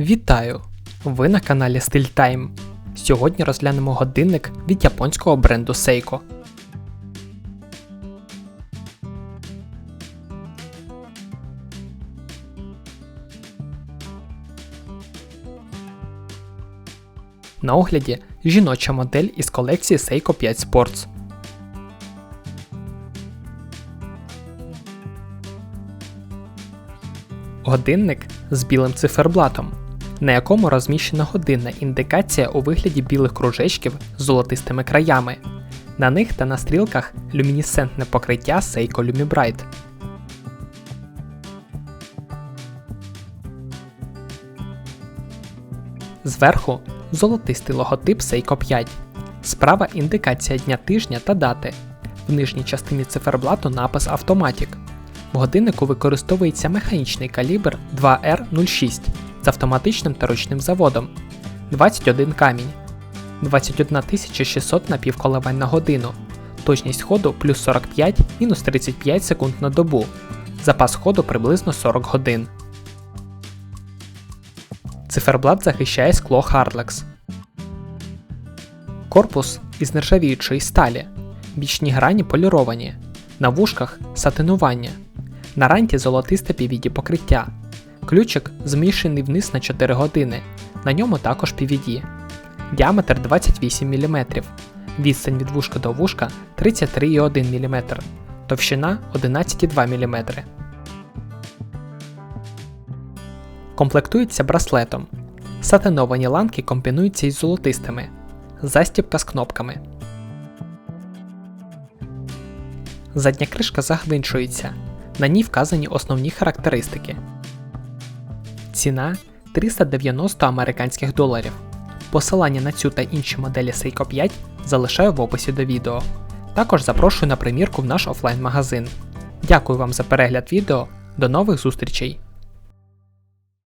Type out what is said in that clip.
Вітаю! Ви на каналі Style Time. Сьогодні розглянемо годинник від японського бренду Seiko. На огляді жіноча модель із колекції Seiko 5 Sports. Годинник з білим циферблатом, на якому розміщена годинна індикація у вигляді білих кружечків з золотистими краями. На них та на стрілках люмінесцентне покриття Seiko Lumibright. Зверху золотистий логотип Seiko 5. Справа індикація дня тижня та дати. В нижній частині циферблату напис Automatic. В годиннику використовується механічний калібр 2R06 з автоматичним та ручним заводом, 21 камінь, 21 600 напівколивань на годину, точність ходу плюс 45 мінус 35 секунд на добу, запас ходу приблизно 40 годин. Циферблат захищає скло Hardlex. Корпус із нержавіючої сталі. Бічні грані поліровані. На вушках сатинування. На ранті золотисте PVD покриття. Ключик зміщений вниз на 4 години. На ньому також PVD. Діаметр 28 мм. Відстань від вушка до вушка 33,1 мм. Товщина 11,2 мм. Комплектується браслетом. Сатиновані ланки комбінуються із золотистими. Застібка з кнопками. Задня кришка загвинчується. На ній вказані основні характеристики. Ціна 390 американських доларів. Посилання на цю та інші моделі Seiko 5 залишаю в описі до відео. Також запрошую на примірку в наш офлайн магазин. Дякую вам за перегляд відео. До нових зустрічей!